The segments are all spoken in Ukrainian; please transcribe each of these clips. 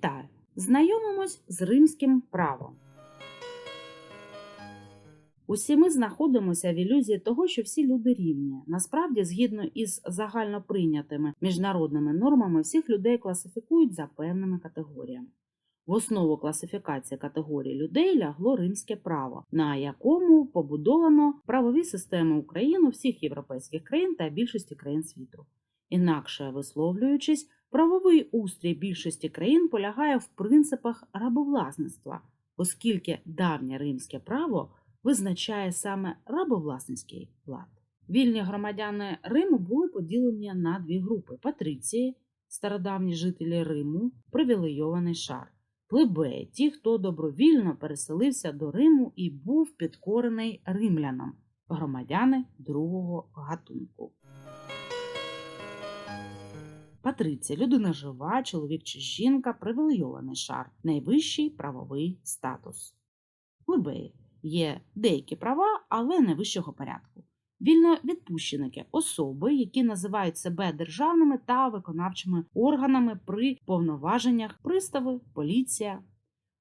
Вітаю! Знайомимось з римським правом. Усі ми знаходимося в ілюзії того, що всі люди рівні. Насправді, згідно із загальноприйнятими міжнародними нормами, всіх людей класифікують за певними категоріями. В основу класифікації категорій людей лягло римське право, на якому побудовано правові системи України всіх європейських країн та більшості країн світу. Інакше висловлюючись, правовий устрій більшості країн полягає в принципах рабовласництва, оскільки давнє римське право визначає саме рабовласницький лад. Вільні громадяни Риму були поділені на дві групи: патриції, стародавні жителі Риму, привілейований шар, плебеї, ті, хто добровільно переселився до Риму і був підкорений римлянам, громадяни другого гатунку. Патриція людина жива, чоловік чи жінка, привілейований шар, найвищий правовий статус. Плебеї є деякі права, але не вищого порядку. Вільновідпущеники особи, які називають себе державними та виконавчими органами при повноваженнях пристави, поліція,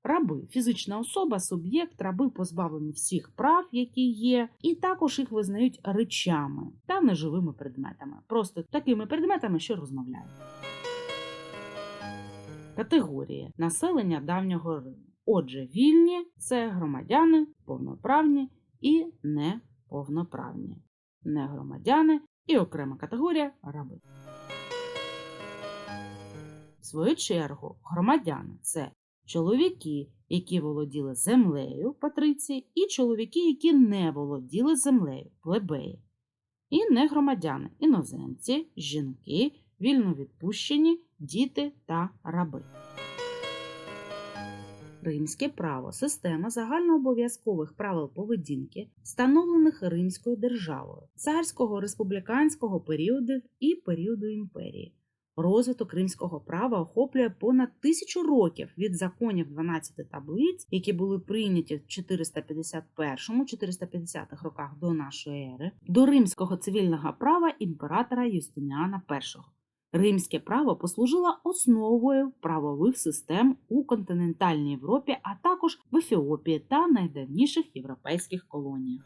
раби, фізична особа, суб'єкт, раби позбавлені всіх прав, які є, і також їх визнають речами та неживими предметами, просто такими предметами, що розмовляють. Категорії населення давнього Риму. Отже, вільні це громадяни, повноправні і неповноправні, негромадяни і окрема категорія раби. В свою чергу, громадяни це чоловіки, які володіли землею патриції, і чоловіки, які не володіли землею плебеї, і негромадяни іноземці, жінки, вільновідпущені, діти та раби. Римське право система загальнообов'язкових правил поведінки, встановлених Римською державою, царського республіканського періоду і періоду імперії. Розвиток римського права охоплює понад тисячу років від законів 12 таблиць, які були прийняті в 451-450 роках до нашої ери, до римського цивільного права імператора Юстиніана І. Римське право послужило основою правових систем у континентальній Європі, а також в Ефіопії та найдавніших європейських колоніях.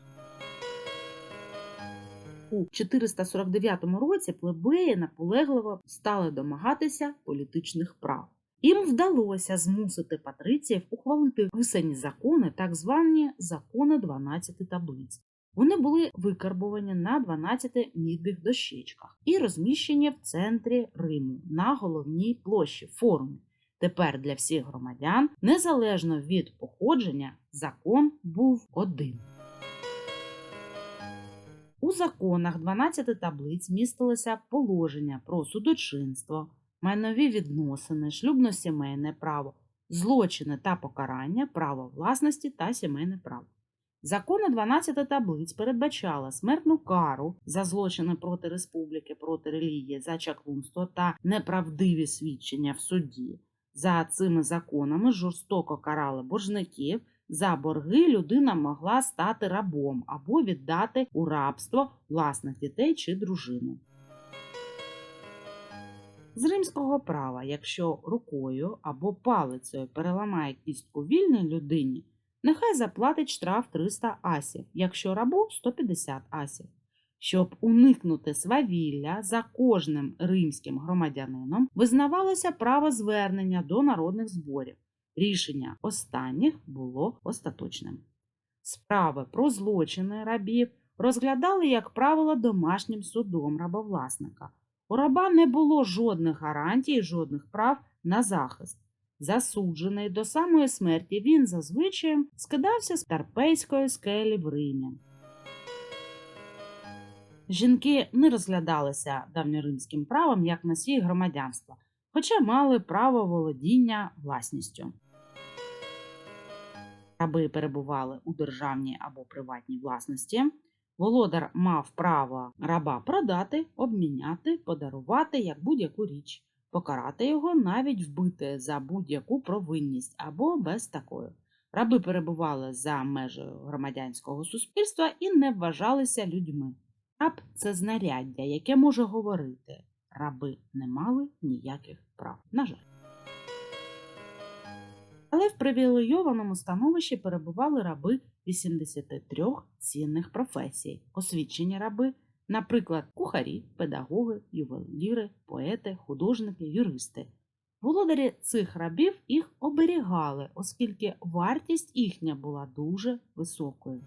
У 449 році плебеї наполегливо стали домагатися політичних прав. Їм вдалося змусити патриціїв ухвалити писані закони, так звані закони 12 таблиць. Вони були викарбовані на 12 мідних дощечках і розміщені в центрі Риму на головній площі форумі. Тепер для всіх громадян, незалежно від походження, закон був один. У законах 12 таблиць містилося положення про судочинство, майнові відносини, шлюбно-сімейне право, злочини та покарання, право власності та сімейне право. Закони 12 таблиць передбачали смертну кару за злочини проти республіки, проти релігії, за чаклунство та неправдиві свідчення в суді. За цими законами жорстоко карали боржників. За борги людина могла стати рабом або віддати у рабство власних дітей чи дружину. З римського права, якщо рукою або палицею переламає кістку вільній людині, нехай заплатить штраф 300 асів, якщо рабу 150 асів. Щоб уникнути свавілля за кожним римським громадянином визнавалося право звернення до народних зборів. Рішення останніх було остаточним. Справи про злочини рабів розглядали, як правило, домашнім судом рабовласника. У раба не було жодних гарантій, жодних прав на захист. Засуджений до самої смерті, він зазвичай скидався з Тарпейської скелі в Римі. Жінки не розглядалися давньоримським правом як носії громадянства, хоча мали право володіння власністю. Раби перебували у державній або приватній власності. Володар мав право раба продати, обміняти, подарувати як будь-яку річ, покарати його, навіть вбити за будь-яку провинність або без такої. Раби перебували за межею громадянського суспільства і не вважалися людьми. Раб це знаряддя, яке може говорити. Раби не мали ніяких прав. На жаль. Але в привілейованому становищі перебували раби 83 цінних професій, освічені раби, наприклад, кухарі, педагоги, ювеліри, поети, художники, юристи. Володарі цих рабів їх оберігали, оскільки вартість їхня була дуже високою.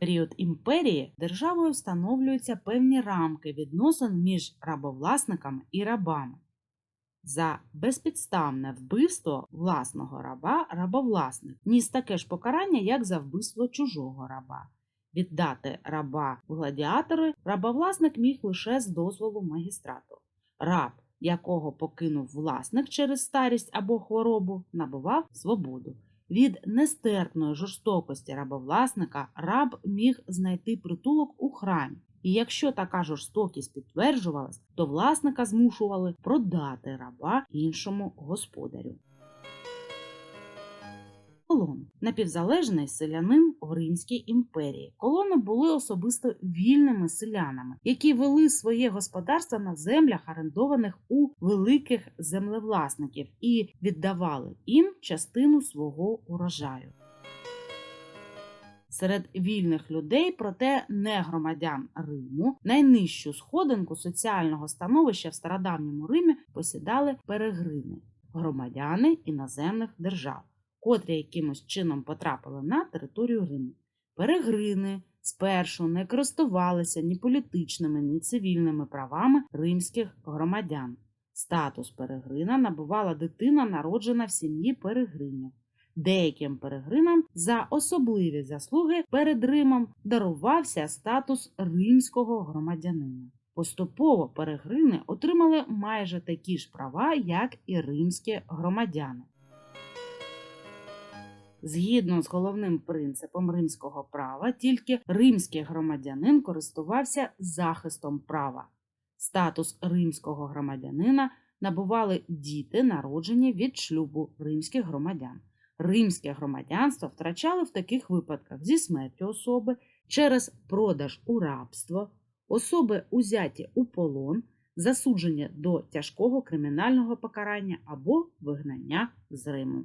Період імперії державою встановлюються певні рамки відносин між рабовласниками і рабами. За безпідставне вбивство власного раба рабовласник ніс таке ж покарання, як за вбивство чужого раба. Віддати раба в гладіатори рабовласник міг лише з дозволу магістрату. Раб, якого покинув власник через старість або хворобу, набував свободу. Від нестерпної жорстокості рабовласника раб міг знайти притулок у храмі, і якщо така жорстокість підтверджувалась, то власника змушували продати раба іншому господарю. Колон напівзалежний селянин в Римській імперії. Колони були особисто вільними селянами, які вели своє господарство на землях, орендованих у великих землевласників, і віддавали їм частину свого урожаю. Серед вільних людей, проте не громадян Риму, найнижчу сходинку соціального становища в стародавньому Римі посідали перегрини громадяни іноземних держав, котрі якимось чином потрапили на територію Риму. Перегрини спершу не користувалися ні політичними, ні цивільними правами римських громадян. Статус перегрина набувала дитина, народжена в сім'ї перегринів. Деяким перегринам за особливі заслуги перед Римом дарувався статус римського громадянина. Поступово перегрини отримали майже такі ж права, як і римські громадяни. Згідно з головним принципом римського права, тільки римський громадянин користувався захистом права. Статус римського громадянина набували діти, народжені від шлюбу римських громадян. Римське громадянство втрачали в таких випадках зі смертю особи через продаж у рабство, особи узяті у полон, засудження до тяжкого кримінального покарання або вигнання з Риму.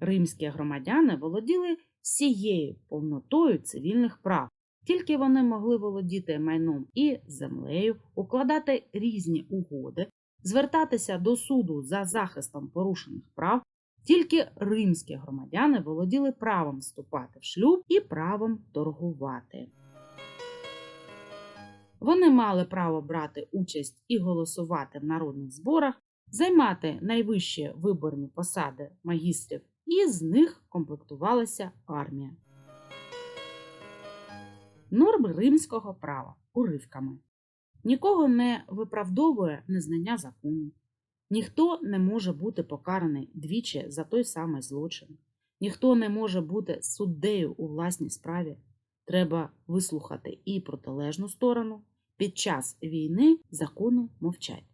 Римські громадяни володіли всією повнотою цивільних прав. Тільки вони могли володіти майном і землею, укладати різні угоди, звертатися до суду за захистом порушених прав, тільки римські громадяни володіли правом вступати в шлюб і правом торгувати. Вони мали право брати участь і голосувати в народних зборах, займати найвищі виборні посади магістрів, і з них комплектувалася армія. Норми римського права уривками. Нікого не виправдовує незнання закону. Ніхто не може бути покараний двічі за той самий злочин. Ніхто не може бути суддею у власній справі. Треба вислухати і протилежну сторону. Під час війни закони мовчать.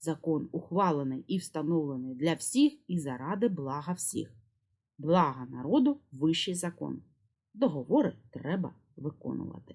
Закон ухвалений і встановлений для всіх і заради блага всіх. Блага народу вищий закон. Договори треба виконувати.